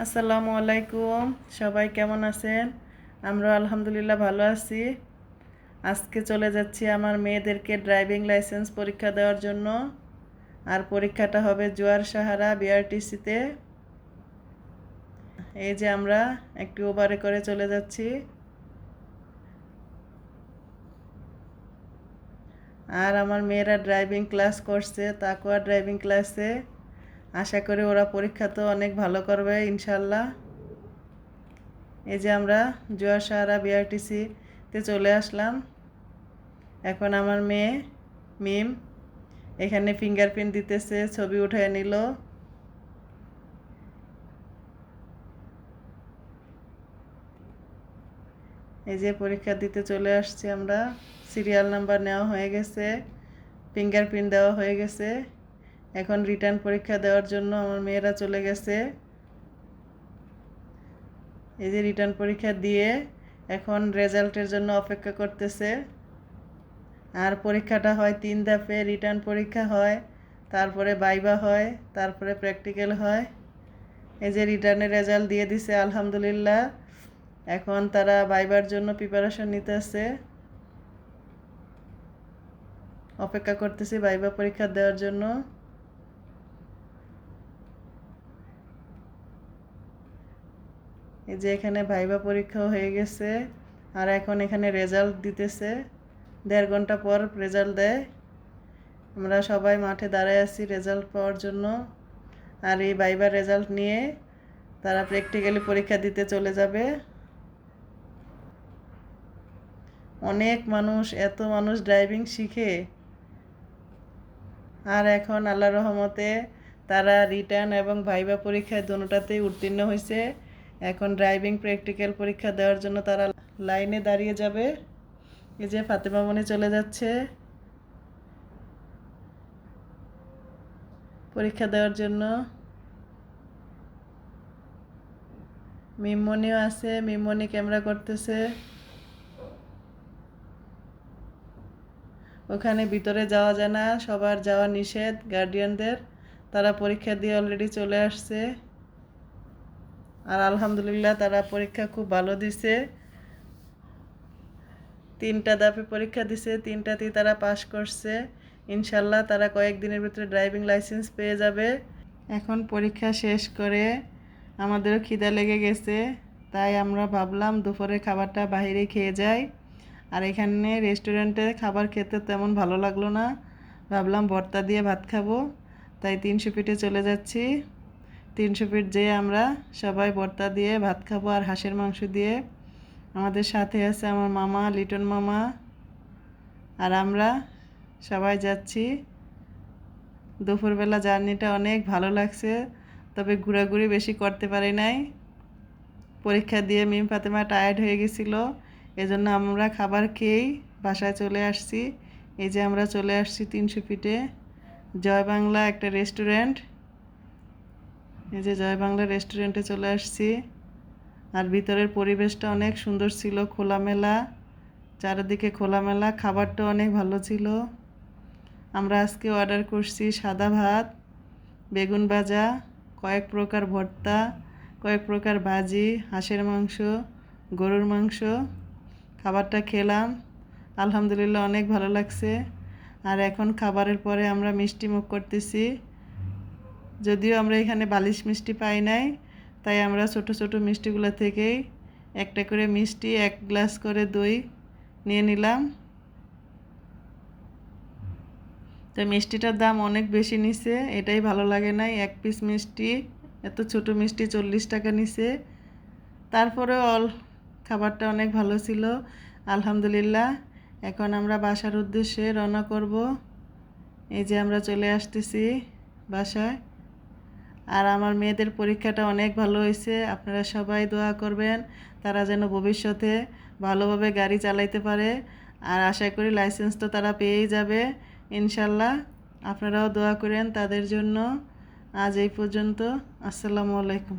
আসসালামু আলাইকুম। সবাই কেমন আছেন? আমরা আলহামদুলিল্লাহ ভালো আছি। আজকে চলে যাচ্ছি আমার মেয়েদেরকে ড্রাইভিং লাইসেন্স পরীক্ষা দেওয়ার জন্য। আর পরীক্ষাটা হবে জোয়ার সাহারা বিআরটিসিতে। এই যে আমরা একটি ওভারে করে চলে যাচ্ছি। আর আমার মেয়েরা ড্রাইভিং ক্লাস করছে তাকুয়া ড্রাইভিং ক্লাসে। আশা করি ওরা পরীক্ষা তো অনেক ভালো করবে, ইনশাল্লাহ। এই যে আমরা জোয়ার সাহারা বিআরটিসিতে চলে আসলাম। এখন আমার মেয়ে মিম এখানে ফিঙ্গারপ্রিন্ট দিতেছে, ছবি উঠায় নিল। এই যে পরীক্ষা দিতে চলে আসছি আমরা। সিরিয়াল নাম্বার নেওয়া হয়ে গেছে, ফিঙ্গারপ্রিন্ট দেওয়া হয়ে গেছে। এখন রিটার্ন পরীক্ষা দেওয়ার জন্য আমার মেয়েরা চলে গেছে। এই যে রিটার্ন পরীক্ষা দিয়ে এখন রেজাল্টের জন্য অপেক্ষা করতেছে। আর পরীক্ষাটা হয় তিন ধাপে, রিটার্ন পরীক্ষা হয়, তারপরে বাইবা হয়, তারপরে প্র্যাকটিক্যাল হয়। এই যে রিটার্নের রেজাল্ট দিয়ে দিছে, আলহামদুলিল্লাহ। এখন তারা বাইবার জন্য প্রিপারেশন নিতেছে। অপেক্ষা করতেছি বাইবা পরীক্ষা দেওয়ার জন্য। এই যে এখানে ভাইবা পরীক্ষা হয়ে গেছে, আর এখন এখানে রেজাল্ট দিতেছে। দেড় ঘণ্টা পর রেজাল্ট দেয়। আমরা সবাই মাঠে দাঁড়ায় আছি রেজাল্ট পাওয়ার জন্য। আর এই ভাইবার রেজাল্ট নিয়ে তারা প্র্যাকটিক্যালি পরীক্ষা দিতে চলে যাবে। অনেক মানুষ, এত মানুষ ড্রাইভিং শিখে। আর এখন আল্লাহ রহমতে তারা রিটার্ন এবং ভাইবা পরীক্ষায় দুটাতেই উত্তীর্ণ হয়েছে। এখন ড্রাইভিং প্র্যাকটিক্যাল পরীক্ষা দেওয়ার জন্য তারা লাইনে দাঁড়িয়ে যাবে। এই যে ফাতেমা মনে চলে যাচ্ছে। পরীক্ষা দেওয়ার জন্য। মিমনিও আছে, মিমনি ক্যামেরা করতেছে। ওখানে ভিতরে যাওয়া যায় না, সবার যাওয়া নিষেধ গার্ডিয়ানদের তারা পরীক্ষা দিয়ে অলরেডি চলে আসছে। আর আলহামদুলিল্লাহ তারা পরীক্ষা খুব ভালো দিছে। তিনটা দাপে পরীক্ষা দিছে, তিনটাতেই তারা পাশ করছে। ইনশাল্লাহ তারা কয়েকদিনের ভিতরে ড্রাইভিং লাইসেন্স পেয়ে যাবে। এখন পরীক্ষা শেষ করে আমাদেরও খিদা লেগে গেছে, তাই আমরা ভাবলাম দুপুরে খাবারটা বাহিরে খেয়ে যাই। আর এখানে রেস্টুরেন্টে খাবার খেতে তেমন ভালো লাগল না। ভাবলাম ভর্তা দিয়ে ভাত খাব, তাই তিনশো পিঠে চলে যাচ্ছি। তিনশো ফিট যেয়ে আমরা সবাই ভর্তা দিয়ে, ভাত খাব আর হাঁসের মাংস দিয়ে। আমাদের সাথে আছে আমার মামা, লিটন মামা। আর আমরা সবাই যাচ্ছি। দুপুরবেলা জার্নিটা অনেক ভালো লাগছে, তবে ঘোরাঘুরি বেশি করতে পারি নাই। পরীক্ষা দিয়ে মিম ফাতেমা টায়ার্ড হয়ে গেছিল, এজন্য আমরা খাবার খেয়েই বাসায় চলে আসছি। এই যে আমরা চলে আসছি তিনশো ফিটে জয় বাংলা একটা রেস্টুরেন্ট এই যে জয় বাংলা রেস্টুরেন্টে চলে আসছি। আর ভিতরের পরিবেশটা অনেক সুন্দর ছিল, খোলামেলা। চারিদিকে খোলামেলা খাবারটা অনেক ভালো ছিল। আমরা আজকে অর্ডার করছি সাদা ভাত, বেগুন ভাজা, কয়েক প্রকার ভর্তা, কয়েক প্রকার ভাজি, হাঁসের মাংস, গরুর মাংস। খাবারটা খেলাম। আলহামদুলিল্লাহ অনেক ভালো লাগছে। আর এখন খাবারের পরে আমরা মিষ্টি মুখ করতেছি। যদিও আমরা এখানে বালিশ মিষ্টি পাই নাই, তাই আমরা ছোট ছোট মিষ্টিগুলো থেকেই একটা করে মিষ্টি এক গ্লাস করে দই নিয়ে নিলাম। তো মিষ্টিটার দাম অনেক বেশি নিছে, এটাই ভালো লাগে নাই। এক পিস মিষ্টি, এত ছোট মিষ্টি চল্লিশ টাকা নিছে। তারপরে অল খাবারটা অনেক ভালো ছিল। আলহামদুলিল্লাহ, এখন আমরা বাসার উদ্দেশ্যে রওনা করব। এই যে আমরা চলে আসতেছি বাসায়। আর আমার মেয়েদের পরীক্ষাটা অনেক ভালো হয়েছে। আপনারা সবাই দোয়া করবেন, তারা যেন ভবিষ্যতে ভালোভাবে গাড়ি চালাইতে পারে। আর আশা করি লাইসেন্স তো তারা পেয়েই যাবে, ইনশাল্লাহ। আপনারাও দোয়া করেন তাদের জন্য। আজ এই পর্যন্ত, আসসালামু আলাইকুম।